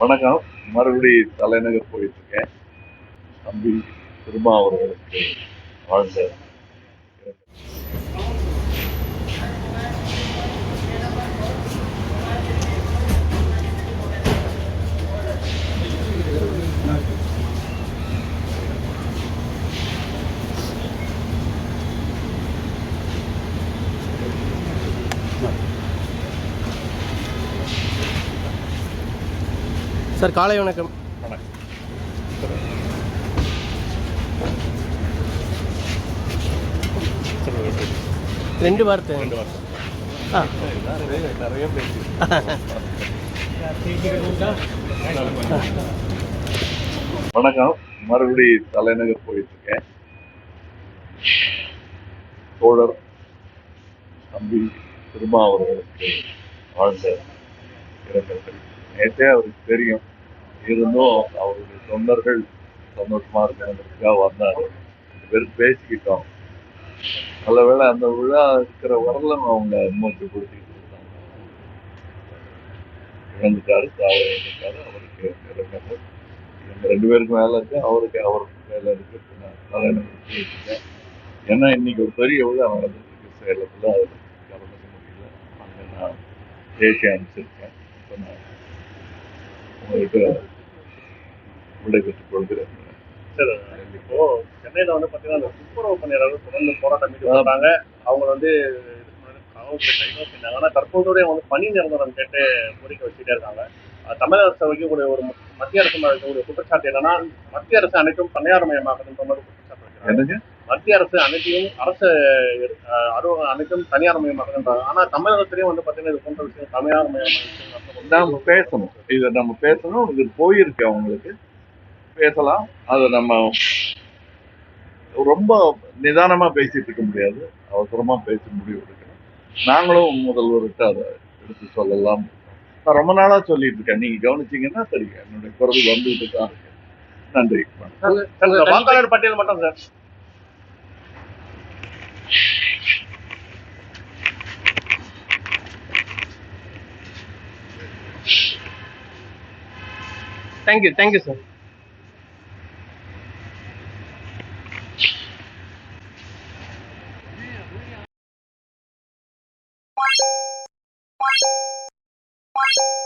வணக்கம். மறுபடி தலைநகர் போயிட்டு இருக்கேன் தம்பி திருமா அவர்களுக்கு வாழ்ந்த சார் காலை வணக்கம். வணக்கம் ரெண்டு வார்த்தை. ரெண்டு வருஷம் ஆ. நிறைய வணக்கம். மறுபடி தலைநகர் போயிட்டு இருக்கேன் தோழர் தம்பி திருமா அவர்களுக்கு வாழ்ந்த இரங்கல்கள். நேற்றே அவருக்கு தெரியும். இருந்தும் அவருடைய தொண்டர்கள் சந்தோஷமா இருக்கணுங்கிறதுக்காக வந்தாரு. ரெண்டு பேரும் பேசிக்கிட்டோம். நல்ல வேளை அந்த விழா இருக்கிற வரலும் அவங்க மூச்சு கொடுத்துக்கிட்டு இருந்தாங்க. சாவர அவருக்கு எங்க ரெண்டு பேருக்கு மேல இருக்கு அவருக்கு அவருக்கு மேல இருக்கு. நான் ஏன்னா இன்னைக்கு ஒரு பெரிய விழா நடந்துருக்கு இருக்கு. சேலத்துல அது கலந்துக்க முடியல. அங்கே நான் பேசி அனுப்பிச்சிருக்கேன். இப்போ நான் உங்கள்கிட்ட விடைபெற்றுக் கொள்கிறேன். சார் இப்போ சென்னையில வந்து பாத்தீங்கன்னா அந்த துப்புரவு பணியாளர்கள் தொடர்ந்து போராட்டம் ஈடுபட்டாங்க அவங்க வந்து இதுக்கு முன்னாடி காவல்துறை கைது செஞ்சாங்க. ஆனா தற்போதைய வந்து பணி நிரந்தரம் கேட்டு கோரிக்கை வச்சுட்டே இருக்காங்க. தமிழக அரசு வைக்கக்கூடிய ஒரு மத்திய அரசு மேல இருக்கக்கூடிய குற்றச்சாட்டு என்னன்னா மத்திய அரசு அனைத்தும் தனியார் மயமாக்குதுன்ற மாதிரி குற்றச்சாட்டு மத்திய அரசு அனைத்தையும் அரசு அரு அனைத்தும் தனியார் மயமாக்குதுன்றாங்க. ஆனா தமிழகத்திலயும் வந்து பாத்தீங்கன்னா இது போன்ற விஷயம் தனியார் மயமாக நாம பேசணும். இதை நம்ம பேசணும். இது போயிருக்கு அவங்களுக்கு. பேசலாம். அதை நம்ம ரொம்ப நிதானமா பேசிட்டு இருக்க முடியாது. அவசரமா பேசி முடிவு எடுக்கணும். நாங்களும் முதல்வர்கிட்ட அதை எடுத்து சொல்லலாம். நான் ரொம்ப நாளா சொல்லிட்டு இருக்கேன். நீங்க கவனிச்சீங்கன்னா சரி என்னுடைய குரல் வந்துட்டு தான் இருக்கு. நன்றி. வாக்காளர் பட்டியல் மட்டும் sir. Thank you thank you sir Bye.